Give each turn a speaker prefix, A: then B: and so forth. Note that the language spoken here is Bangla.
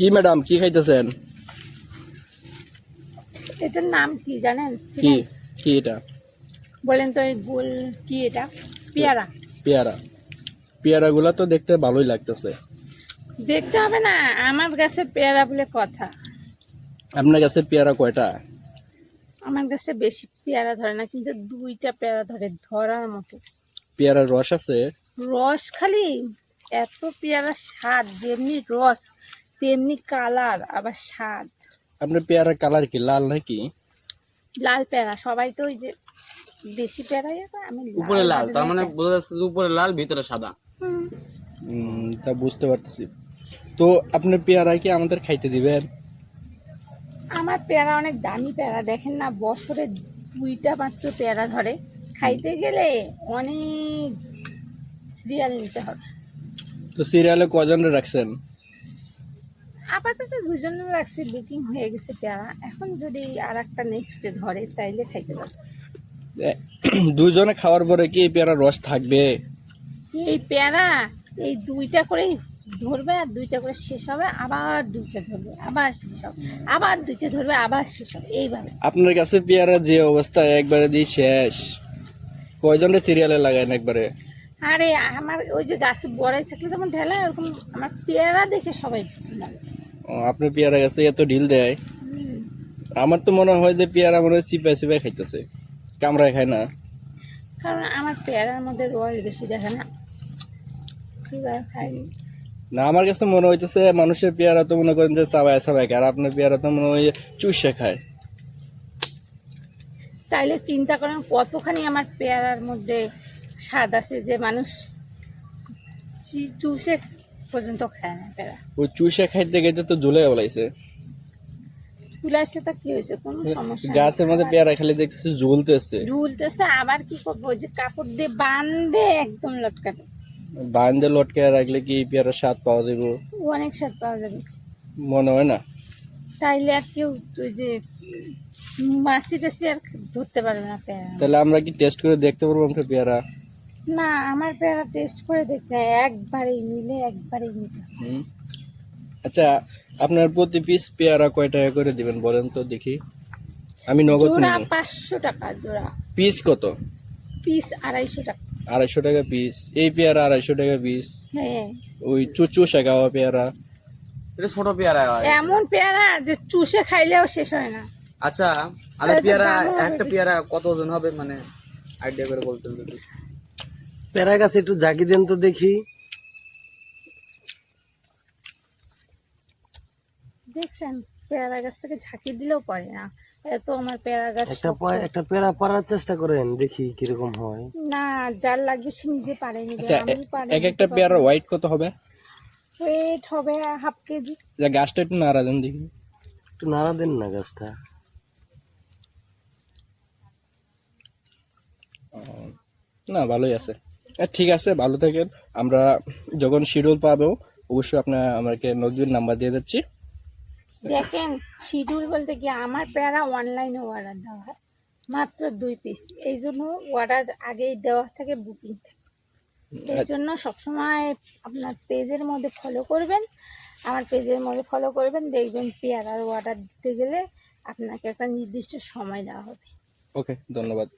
A: কি ম্যাডাম কি খাইতেছেন?
B: এটার নাম কি জানেন?
A: কি কি এটা?
B: বলেন তো এই গোল কি এটা? পেয়ারা।
A: পেয়ারা। পেয়ারাগুলা তো দেখতে ভালোই লাগতেছে।
B: দেখতে হবে না আমার কাছে পেয়ারা বলে কথা।
A: আপনার কাছে পেয়ারা কয়টা?
B: আমার কাছে বেশি পেয়ারা ধরে না কিন্তু দুইটা পেয়ারা ধরে ধরার মতো।
A: পেয়ারার রস আছে?
B: রস খালি এত পেয়ারা স্বাদ যেমনি রস। তেমনি কালার আবার স্বাদ।
A: আপনার পেয়ারার কালার কি লাল নাকি?
B: লাল পেয়ারা সবাই তো ওই যে বেশি পেয়ারাই আছে আমি
C: উপরে লাল তার মানে বোঝা যাচ্ছে যে উপরে লাল ভিতরে সাদা।
A: তা বুঝতে পারতেছি। তো আপনি পেয়ারা কি আমাদের খাইতে দিবেন?
B: আমার পেয়ারা অনেক দামি পেয়ারা দেখেন না বছরে দুইটা মাত্র পেয়ারা ধরে। খাইতে গেলে অনেক সিরিয়াল নিতে হবে।
A: তো সিরিয়ালে কজন রাখছেন?
B: আপাতত দুজনে রাখছি বুকিং হয়ে গেছে পেয়ারা। এখন যদি আর একটা নেক্সটে ধরে তাইলে খাইতে পারবে।
A: দুজনে খাওয়ার পরে কি এই পেয়ারার রস থাকবে?
B: এই পেয়ারা? এই দুইটা করেই ধরবে আর দুইটা করে শেষ হবে আবার দুইটা ধরবে আবার শেষ হবে। আবার দুইটা ধরবে আবার শেষ হবে এইভাবে।
A: আপনার কাছে পেয়ারা যে অবস্থা একবারে দিয়ে শেষ। কয়জনের সিরিয়ালে লাগায়েন একবারে?
B: আরে আমার ওই যে গাছে বড়াই থাকলে যেমন ঢেলা ওরকম আমার পেয়ারা দেখে সবাই লাগে।
A: আপনি পেয়ারা গাছে এত ঢিল দেয়? আমার তো মনে হয় যে পেয়ারা মনে হয় চিপাই চিপাই খাইতেছে। কামড়ায় খায় না।
B: কারণ আমার পেয়ারার মধ্যে রস বেশি দেখে না। খাই?
A: না আমার কাছে মনে হইতেছে মানুষের পেয়ারা তো মনে করেন যে চাবায় চাবায় খায় আর আপনার পেয়ারা তো মনে হয় চুষে খায়।
B: তাইলে চিন্তা করেন কতখানি আমার পেয়ারার মধ্যে স্বাদ আছে যে মানুষ চুষে পর্যন্ত খায় না পেয়ারা
A: ওই চুষে খাইতে খাইতে তো ঝুলে বলাইছে
B: চুলে আসছে তা কি হয়েছে? কোনো সমস্যা নেই।
A: গাছের মধ্যে পেয়ারা খেলে দেখতেছি ঝুলতেছে।
B: ঝুলতেছে আবার কি করব? ওই যে কাপড় দিয়ে বান্ধে একদম
A: বান্ধে লটকে রাখলে কি পেয়ারার স্বাদ পাওয়া যাবে
B: অনেক স্বাদ পাওয়া যাবে।
A: মনে হয় না?
B: তাইলে আর কেউ ওই যে মাছি টাছি আর ধরতে পারবে না পেয়ারা।
A: তাহলে আমরা কি টেস্ট করে দেখতে পারব আমরা পেয়ারা?
B: না আমার পেয়ারা টেস্ট করে দেখতে হয় একবারেই নিলে একবারেই নিতে
A: হুম। আচ্ছা আপনার প্রতি পিস পেয়ারা কয় টাকা করে দিবেন বলেন তো দেখি। আমি নগদ
B: জোড়া
A: নেব।
B: পাঁচশো টাকা জোড়া।
A: পিস কত?
B: পিস আড়াইশো টাকা।
A: আড়াইশো টাকা পিস এই পেয়ারা আড়াইশো টাকা পিস
B: হ্যাঁ।
A: ওই চুচু শেখাওয়া পেয়ারা।
C: এটা ছোট পেয়ারা হয়।
B: এমন পেয়ারা যে চুষে খাইলেও শেষ হয় না।
C: আচ্ছা আরে পেয়ারা একটা পেয়ারা কত ওজন হবে? মানে আইডিয়া করে বলতেন যদি।
D: প্যারা গাছ একটু জাগি দেন তো দেখি।
B: দেখছেন পেয়ারা গাছ থেকে ঝাঁকি দিলেও পড়ে না। এত আমার পেয়ারা গাছ
D: একটা। একটা পেয়ারা পারার চেষ্টা করেন দেখি কীরকম হয়।
B: না যার লাগবে সে নিজে পারে নিবে
A: আচ্ছা
B: আমি পারি
A: এক একটা পেয়ারা হোয়াইট কত হবে?
B: ওয়েট হবে হাফ কেজি।
A: যা গাছটা একটু নাড়া দেন দেখি।
D: একটু নাড়া দেন না গাছটা।
A: না ভালোই আছে। ঠিক আছে ভালো থাকেন। আমরা যখন শিডিউল পাবো অবশ্যই আপনার আমাকে নদীর নাম্বার দিয়ে যাচ্ছি।
B: দেখেন শিডিউল বলতে কি আমার পেয়ারা অনলাইনে অর্ডার দেওয়া হয় মাত্র দুই পিস এই জন্য অর্ডার আগেই দেওয়া থাকে বুকিং থাকে। এই জন্য সবসময় আপনার পেজের মধ্যে ফলো করবেন আমার পেজের মধ্যে ফলো করবেন দেখবেন পেয়ারার অর্ডার দিতে গেলে আপনাকে একটা নির্দিষ্ট সময় দেওয়া হবে।
A: ওকে ধন্যবাদ।